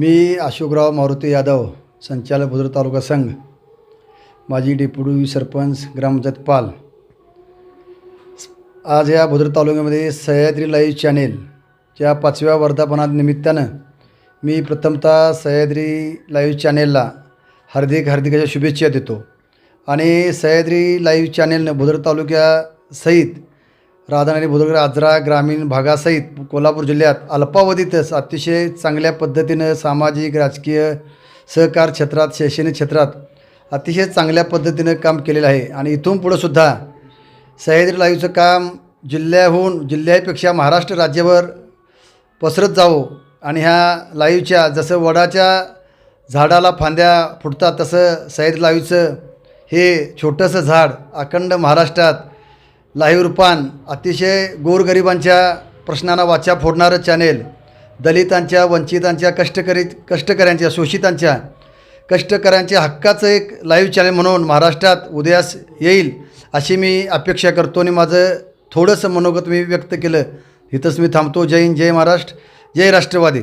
मी अशोकराव मारुती यादव संचालक बुद्रुक तालुका संघ. माजी डेप्युटी सरपंच ग्रामपंचायत पाल. आज या भुद्र तालुक्यामध्ये सह्याद्री लाईव्ह चॅनेलच्या पाचव्या वर्धापनानिमित्तानं मी प्रथमतः सह्याद्री लाईव्ह चॅनेलला हार्दिक हार्दिकाच्या शुभेच्छा देतो. आणि सह्याद्री लाईव्ह चॅनेलनं भुद्र तालुक्यासहित राधानगरी बुद्रुक आजरा ग्रामीण भागासहित कोल्हापूर जिल्ह्यात अल्पावधीतच अतिशय चांगल्या पद्धतीनं सामाजिक राजकीय सहकार क्षेत्रात शैक्षणिक क्षेत्रात अतिशय चांगल्या पद्धतीनं काम केलेलं आहे. आणि इथून पुढं सुद्धा सह्याद्री लाईव्हचं काम जिल्ह्याहून जिल्ह्यापेक्षा महाराष्ट्र राज्यभर पसरत जावं. आणि ह्या लाईव्हच्या जसं वडाच्या झाडाला फांद्या फुटतात तसं सह्याद्री लाईव्हचं हे छोटंसं झाड अखंड महाराष्ट्रात लाईव्ह रूपान अतिशय गोरगरिबांच्या प्रश्नांना वाचा फोडणारं चॅनेल दलितांच्या वंचितांच्या कष्टकरी कष्टकऱ्यांच्या शोषितांच्या कष्टकऱ्यांच्या हक्काचं एक लाईव्ह चॅनल म्हणून महाराष्ट्रात उदयास येईल अशी मी अपेक्षा करतो आणि माझं थोडंसं मनोगत मी व्यक्त केलं. इथंच मी थांबतो. जय हिंद जय महाराष्ट्र जय राष्ट्रवादी.